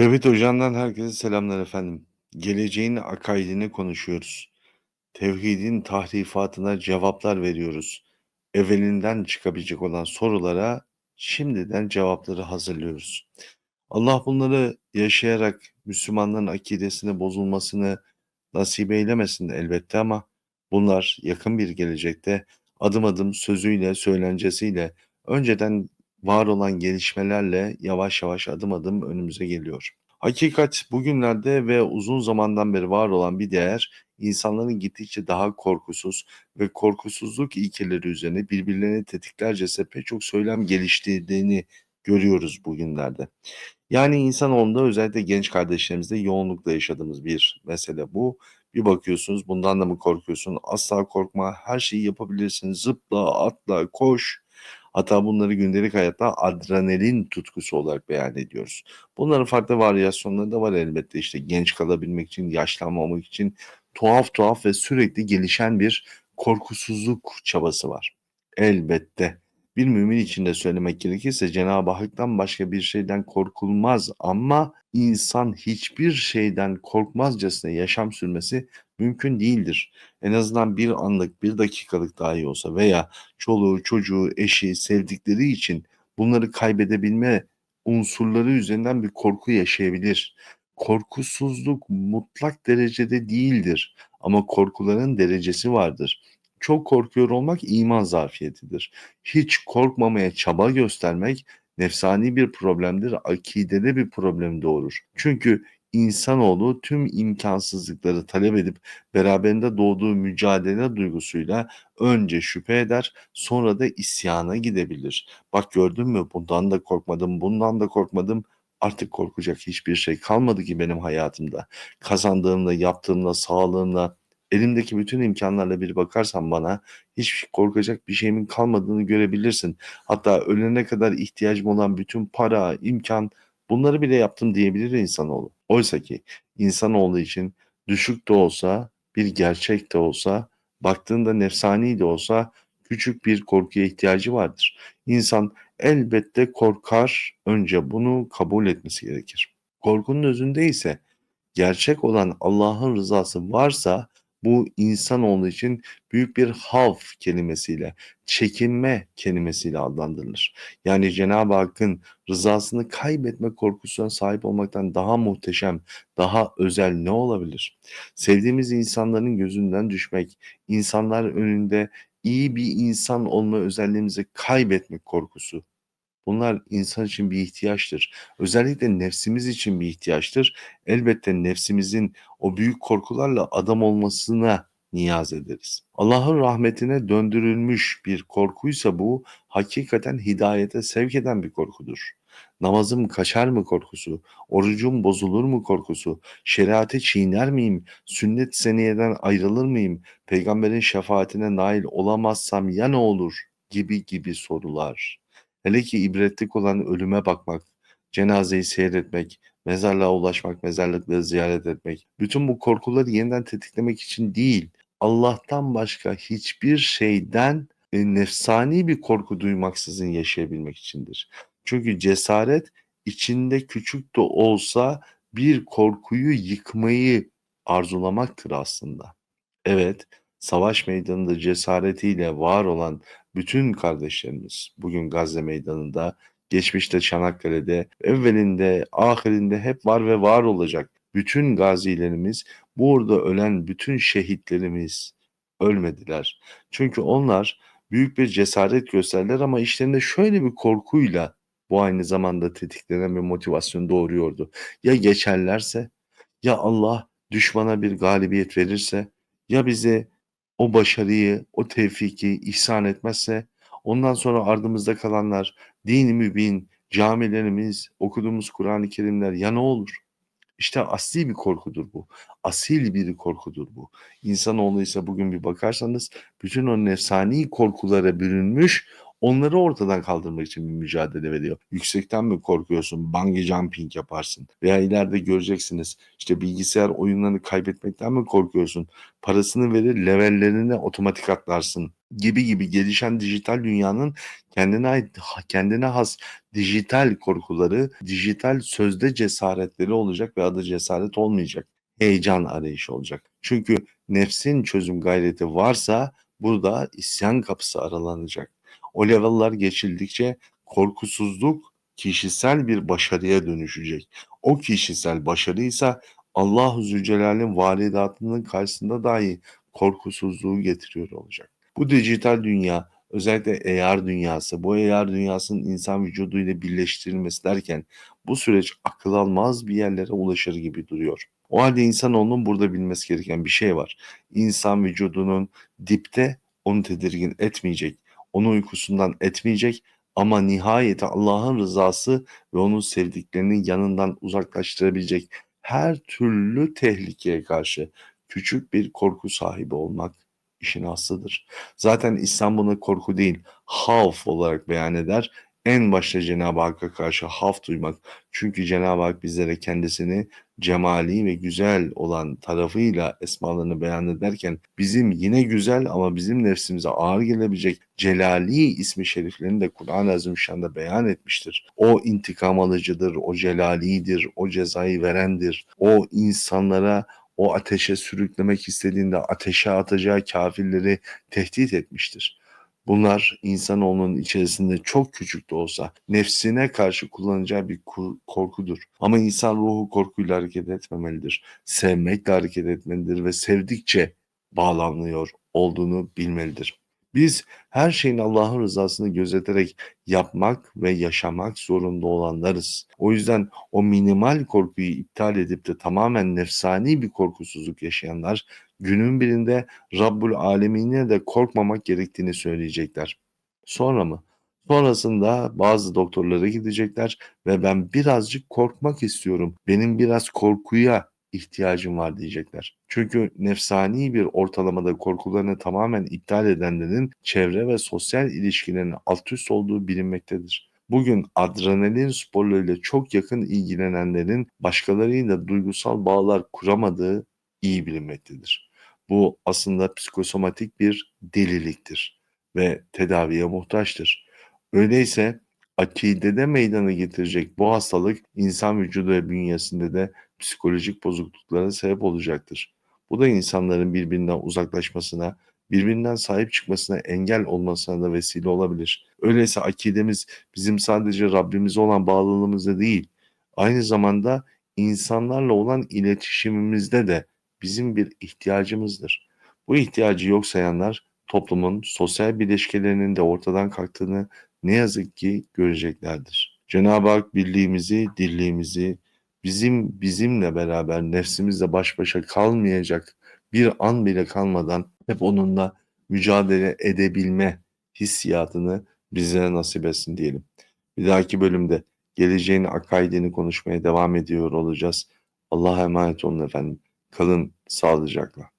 Tevhid Hoca'ndan herkese selamlar efendim. Geleceğin akaidini konuşuyoruz. Tevhidin tahrifatına cevaplar veriyoruz. Evvelinden çıkabilecek olan sorulara şimdiden cevapları hazırlıyoruz. Allah bunları yaşayarak Müslümanların akidesine bozulmasını nasip eylemesin elbette ama bunlar yakın bir gelecekte adım adım sözüyle, söylencesiyle, önceden var olan gelişmelerle yavaş yavaş adım adım önümüze geliyor. Hakikat bugünlerde ve uzun zamandan beri var olan bir değer, insanların gittikçe daha korkusuz ve korkusuzluk ilkeleri üzerine birbirlerini tetiklercesine pek çok söylem geliştirdiğini görüyoruz bugünlerde. Yani insanoğlunda özellikle genç kardeşlerimizde yoğunlukla yaşadığımız bir mesele bu. Bir bakıyorsunuz bundan da mı korkuyorsun? Asla korkma, her şeyi yapabilirsin. Zıpla, atla, koş. Hatta bunları gündelik hayatta adrenalin tutkusu olarak beyan ediyoruz. Bunların farklı varyasyonları da var elbette. İşte genç kalabilmek için, yaşlanmamak için tuhaf tuhaf ve sürekli gelişen bir korkusuzluk çabası var. Elbette. Bir mümin için de söylemek gerekirse Cenab-ı Hak'tan başka bir şeyden korkulmaz ama insan hiçbir şeyden korkmazcasına yaşam sürmesi mümkün değildir. En azından bir anlık, bir dakikalık dahi olsa veya çoluğu, çocuğu, eşi, sevdikleri için bunları kaybedebilme unsurları üzerinden bir korku yaşayabilir. Korkusuzluk mutlak derecede değildir ama korkuların derecesi vardır. Çok korkuyor olmak iman zafiyetidir. Hiç korkmamaya çaba göstermek nefsani bir problemdir, akidede bir problem doğurur. Çünkü insanoğlu tüm imkansızlıkları talep edip beraberinde doğduğu mücadele duygusuyla önce şüphe eder, sonra da isyana gidebilir. Bak gördün mü bundan da korkmadım, bundan da korkmadım. Artık korkacak hiçbir şey kalmadı ki benim hayatımda. Kazandığımla, yaptığımla, sağlığımla, elimdeki bütün imkanlarla bir bakarsan bana hiç korkacak bir şeyimin kalmadığını görebilirsin. Hatta ölene kadar ihtiyacım olan bütün para, imkan bunları bile yaptım diyebilir insanoğlu. Oysa ki insanoğlu için düşük de olsa, bir gerçek de olsa, baktığında nefsani de olsa küçük bir korkuya ihtiyacı vardır. İnsan elbette korkar, önce bunu kabul etmesi gerekir. Korkunun özünde ise gerçek olan Allah'ın rızası varsa bu insanoğlu için büyük bir havf kelimesiyle, çekinme kelimesiyle adlandırılır. Yani Cenab-ı Hakk'ın rızasını kaybetme korkusuna sahip olmaktan daha muhteşem, daha özel ne olabilir? Sevdiğimiz insanların gözünden düşmek, insanlar önünde iyi bir insan olma özelliğimizi kaybetmek korkusu. Bunlar insan için bir ihtiyaçtır. Özellikle nefsimiz için bir ihtiyaçtır. Elbette nefsimizin o büyük korkularla adam olmasına niyaz ederiz. Allah'ın rahmetine döndürülmüş bir korkuysa bu hakikaten hidayete sevk eden bir korkudur. Namazım kaçar mı korkusu, orucum bozulur mu korkusu, şeriatı çiğner miyim, sünnet seniyeden ayrılır mıyım, peygamberin şefaatine nail olamazsam ya ne olur gibi gibi sorular. Hele ki ibretlik olan ölüme bakmak, cenazeyi seyretmek, mezarlığa ulaşmak, mezarlıkları ziyaret etmek, bütün bu korkuları yeniden tetiklemek için değil, Allah'tan başka hiçbir şeyden e, nefsani bir korku duymaksızın yaşayabilmek içindir. Çünkü cesaret içinde küçük de olsa bir korkuyu yıkmayı arzulamaktır aslında. Evet, savaş meydanında cesaretiyle var olan bütün kardeşlerimiz bugün Gazze meydanında, geçmişte Çanakkale'de, evvelinde, ahirinde hep var ve var olacak. Bütün gazilerimiz, burada ölen bütün şehitlerimiz ölmediler. Çünkü onlar büyük bir cesaret gösterdiler ama işlerinde şöyle bir korkuyla bu aynı zamanda tetiklenen bir motivasyon doğuruyordu. Ya geçerlerse, ya Allah düşmana bir galibiyet verirse, ya bize o başarıyı, o tevfiki ihsan etmezse ondan sonra ardımızda kalanlar dini mübin, camilerimiz, okuduğumuz Kur'an-ı Kerimler ya ne olur? İşte asli bir korkudur bu. Asil bir korkudur bu. İnsanoğlu ise bugün bir bakarsanız bütün o nefsani korkulara bürünmüş Onları ortadan kaldırmak için bir mücadele veriyor. Yüksekten mi korkuyorsun? Bungee jumping yaparsın. Veya ileride göreceksiniz işte bilgisayar oyunlarını kaybetmekten mi korkuyorsun? Parasını verir levellerini otomatik atlarsın gibi gibi gelişen dijital dünyanın kendine ait kendine has dijital korkuları, dijital sözde cesaretleri olacak ve adı cesaret olmayacak. Heyecan arayışı olacak. Çünkü nefsin çözüm gayreti varsa burada isyan kapısı aralanacak. O level'lar geçildikçe korkusuzluk kişisel bir başarıya dönüşecek. O kişisel başarıysa Allahu Zülcelal'in validatının karşısında dahi korkusuzluğu getiriyor olacak. Bu dijital dünya özellikle AR dünyası, bu AR dünyasının insan vücuduyla birleştirilmesi derken bu süreç akıl almaz bir yerlere ulaşır gibi duruyor. O halde insanoğlunun burada bilmesi gereken bir şey var. İnsan vücudunun dipte onu tedirgin etmeyecek, onu uykusundan etmeyecek ama nihayeti Allah'ın rızası ve onun sevdiklerinin yanından uzaklaştırabilecek her türlü tehlikeye karşı küçük bir korku sahibi olmak işin aslıdır. Zaten İslam bunu korku değil, havf olarak beyan eder. En başta Cenab-ı Hakk'a karşı havf duymak. Çünkü Cenab-ı Hak bizlere kendisini cemali ve güzel olan tarafıyla esmalarını beyan ederken bizim yine güzel ama bizim nefsimize ağır gelebilecek celali ismi şeriflerini de Kur'an-ı Azimüşşan'da beyan etmiştir. O intikam alıcıdır, o celalidir, o cezayı verendir. O insanlara o ateşe sürüklemek istediğinde ateşe atacağı kafirleri tehdit etmiştir. Bunlar insanoğlunun içerisinde çok küçük de olsa nefsine karşı kullanacağı bir korkudur. Ama insan ruhu korkuyla hareket etmemelidir. Sevmekle hareket etmelidir ve sevdikçe bağlanıyor olduğunu bilmelidir. Biz her şeyin Allah'ın rızasını gözeterek yapmak ve yaşamak zorunda olanlarız. O yüzden o minimal korkuyu iptal edip de tamamen nefsani bir korkusuzluk yaşayanlar günün birinde Rabbul Alemine de korkmamak gerektiğini söyleyecekler. Sonra mı? Sonrasında bazı doktorlara gidecekler ve ben birazcık korkmak istiyorum. Benim biraz korkuya ihtiyacım var diyecekler. Çünkü nefsani bir ortalamada korkularını tamamen iptal edenlerin çevre ve sosyal ilişkilerinin alt üst olduğu bilinmektedir. Bugün adrenalin sporlarıyla çok yakın ilgilenenlerin başkalarıyla duygusal bağlar kuramadığı iyi bilinmektedir. Bu aslında psikosomatik bir deliliktir ve tedaviye muhtaçtır. Öyleyse akidede meydana getirecek bu hastalık insan vücudu ve bünyesinde de psikolojik bozukluklara sebep olacaktır. Bu da insanların birbirinden uzaklaşmasına, birbirinden sahip çıkmasına engel olmasına da vesile olabilir. Öyleyse akidemiz bizim sadece Rabbimize olan bağlılığımızda değil, aynı zamanda insanlarla olan iletişimimizde de bizim bir ihtiyacımızdır. Bu ihtiyacı yok sayanlar toplumun sosyal bileşkelerinin de ortadan kalktığını ne yazık ki göreceklerdir. Cenab-ı Hak birliğimizi, dirliğimizi, bizim bizimle beraber nefsimizle baş başa kalmayacak bir an bile kalmadan hep onunla mücadele edebilme hissiyatını bizlere nasip etsin diyelim. Bir dahaki bölümde geleceğin akaidini konuşmaya devam ediyor olacağız. Allah'a emanet olun efendim. Kalın sağlıcakla.